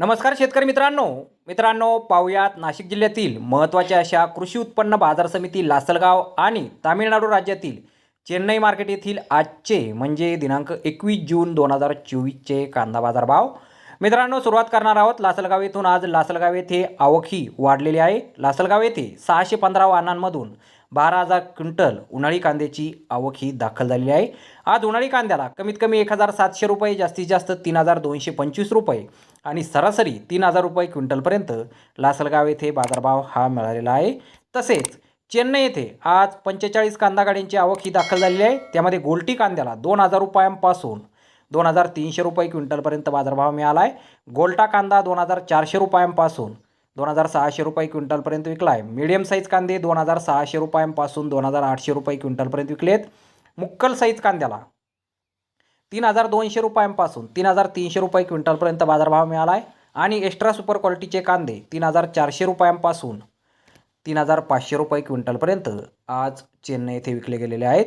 नमस्कार शेतकरी मित्रांनो. मित्रांनो पाहुयात नाशिक जिल्ह्यातील महत्त्वाच्या अशा कृषी उत्पन्न बाजार समिती लासलगाव आणि तामिळनाडू राज्यातील चेन्नई मार्केट येथील आजचे म्हणजे दिनांक एकवीस जून दोन हजार चोवीसचे कांदा बाजार भाव मित्रांनो सुरुवात करणार आहोत लासलगाव येथून. आज लासलगाव येथे आवक ही वाढलेली आहे. लासलगाव येथे सहाशे पंधरा वाहनांमधून बारा हजार क्विंटल उन्हाळी कांद्याची आवक ही दाखल झालेली आहे. आज उन्हाळी कांद्याला कमीत कमी एक हजार सातशे रुपये जास्तीत जास्त तीन हजार दोनशे पंचवीस रुपये आणि सरासरी तीन हजार रुपये क्विंटलपर्यंत लासलगाव येथे बाजारभाव हा मिळालेला आहे. तसेच चेन्नई येथे आज पंचेचाळीस कांदा गाड्यांची आवक ही दाखल झालेली आहे. त्यामध्ये गोल्टी कांद्याला दोन हजार रुपयांपासून दोन हजार तीनशे रुपये क्विंटलपर्यंत बाजारभाव मिळाला आहे गोल्टा कांदा दोन हजार चारशे रुपयांपासून दोन हजार सहाशे रुपये क्विंटलपर्यंत विकला आहे मीडियम साईज कांदे दोन हजार सहाशे रुपयांपासून दोन हजार आठशे रुपये क्विंटलपर्यंत विकले आहेत मुक्कल साईज कांद्याला तीन हजार दोनशे रुपयांपासून तीन हजार तीनशे रुपये क्विंटलपर्यंत बाजारभाव मिळाला आहे आणि एक्स्ट्रा सुपर क्वालिटीचे कांदे तीन हजार चारशे रुपयांपासून तीन हजार पाचशे रुपये क्विंटलपर्यंत आज चेन्नई येथे विकले गेलेले आहेत.